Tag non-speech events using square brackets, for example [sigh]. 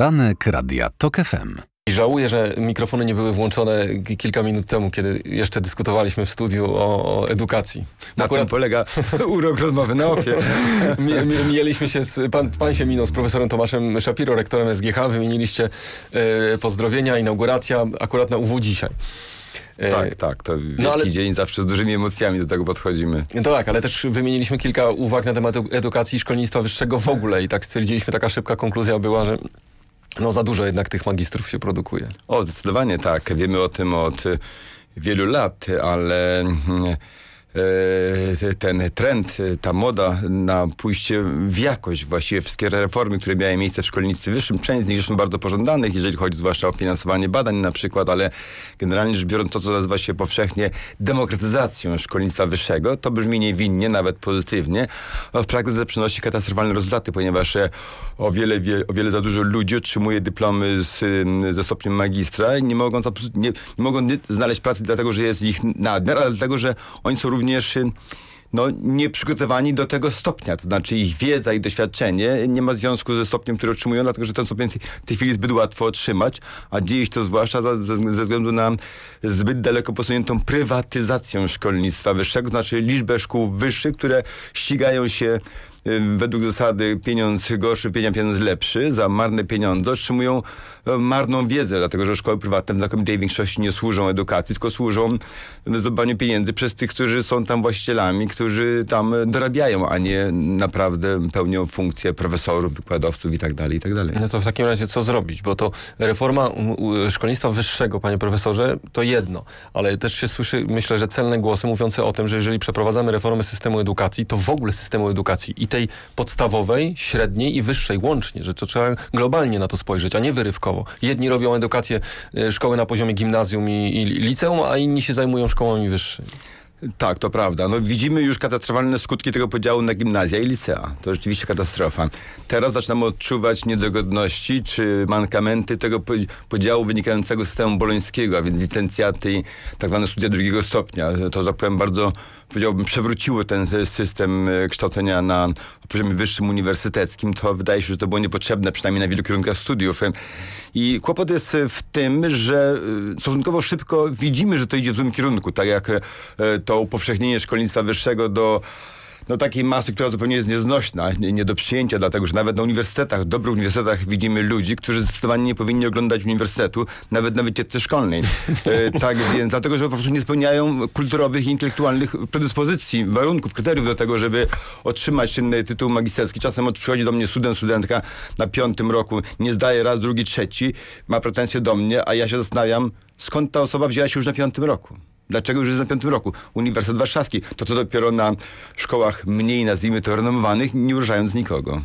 Poranek Radia TOK FM. Żałuję, że mikrofony nie były włączone kilka minut temu, kiedy jeszcze dyskutowaliśmy w studiu o, o edukacji. Na Akurat... tym polega [laughs] urok rozmowy na ofie. Mieliśmy się z, pan, pan się minął z profesorem Tomaszem Szapiro, rektorem SGH, wymieniliście e, pozdrowienia, inauguracja akurat na UW dzisiaj. E, tak, tak. To wielki no, ale... dzień, zawsze z dużymi emocjami do tego podchodzimy. No tak, ale też wymieniliśmy kilka uwag na temat edukacji i szkolnictwa wyższego w ogóle i tak stwierdziliśmy, taka szybka konkluzja była, że no za dużo jednak tych magistrów się produkuje. O, zdecydowanie tak. Wiemy o tym od wielu lat, ale mm, ten trend, ta moda na pójście w jakość, właściwie wszystkie reformy, które miały miejsce w szkolnictwie wyższym, część z nich są bardzo pożądanych, jeżeli chodzi zwłaszcza o finansowanie badań na przykład, ale generalnie rzecz biorąc to, co nazywa się powszechnie demokratyzacją szkolnictwa wyższego, to brzmi niewinnie, nawet pozytywnie, a w praktyce przynosi katastrofalne rezultaty, ponieważ e, o wiele, wie, o wiele za dużo ludzi otrzymuje dyplomy z, ze stopniem magistra i nie mogą, nie, nie mogą znaleźć pracy dlatego, że jest ich nadmiar, ale dlatego, że oni są również y, no, nie przygotowani do tego stopnia. To znaczy ich wiedza i doświadczenie nie ma związku ze stopniem, który otrzymują, dlatego że ten stopień w tej chwili jest zbyt łatwo otrzymać, a dzieje się to zwłaszcza ze, ze względu na zbyt daleko posuniętą prywatyzacją szkolnictwa wyższego, to znaczy liczbę szkół wyższych, które ścigają się według zasady pieniądz gorszy, pieniądz lepszy, za marne pieniądze otrzymują e, marną wiedzę, dlatego że szkoły prywatne w znakomitej większości nie służą edukacji, tylko służą zdobywaniu pieniędzy przez tych, którzy są tam właścicielami, którzy tam dorabiają, a nie naprawdę pełnią funkcję profesorów, wykładowców itd. Tak itd. Tak no to w takim razie co zrobić? Bo to reforma szkolnictwa wyższego, panie profesorze, to jedno, ale też się słyszy, myślę, że celne głosy mówiące o tym, że jeżeli przeprowadzamy reformę systemu edukacji, to w ogóle systemu edukacji i tej podstawowej, średniej i wyższej łącznie, że to trzeba globalnie na to spojrzeć, a nie wyrywkowo. Jedni robią edukację, e, szkoły na poziomie gimnazjum i, i liceum, a inni się zajmują szkołami wyższymi. Tak, to prawda. No, widzimy już katastrofalne skutki tego podziału na gimnazja i licea. To rzeczywiście katastrofa. Teraz zaczynamy odczuwać niedogodności czy mankamenty tego podziału wynikającego z systemu bolońskiego, a więc licencjaty i tak zwane studia drugiego stopnia. To, tak powiem, bardzo, powiedziałbym, przewróciło ten system e, kształcenia na poziomie wyższym uniwersyteckim. To wydaje się, że to było niepotrzebne, przynajmniej na wielu kierunkach studiów. I kłopot jest w tym, że e, stosunkowo szybko widzimy, że to idzie w złym kierunku, tak jak e, to upowszechnienie szkolnictwa wyższego do no, takiej masy, która zupełnie jest nieznośna, nie, nie, do przyjęcia, dlatego że nawet na uniwersytetach, dobrych uniwersytetach widzimy ludzi, którzy zdecydowanie nie powinni oglądać uniwersytetu, nawet na wycieczce szkolnej. [laughs] E, tak więc, dlatego że po prostu nie spełniają kulturowych i intelektualnych predyspozycji, warunków, kryteriów do tego, żeby otrzymać ten tytuł magisterski. Czasem przychodzi do mnie student, studentka na piątym roku, nie zdaje raz, drugi, trzeci, ma pretensje do mnie, a ja się zastanawiam, skąd ta osoba wzięła się już na piątym roku. Dlaczego już jest na piątym roku? Uniwersytet Warszawski. To co dopiero na szkołach mniej, nazwijmy to, renomowanych, nie urażając nikogo.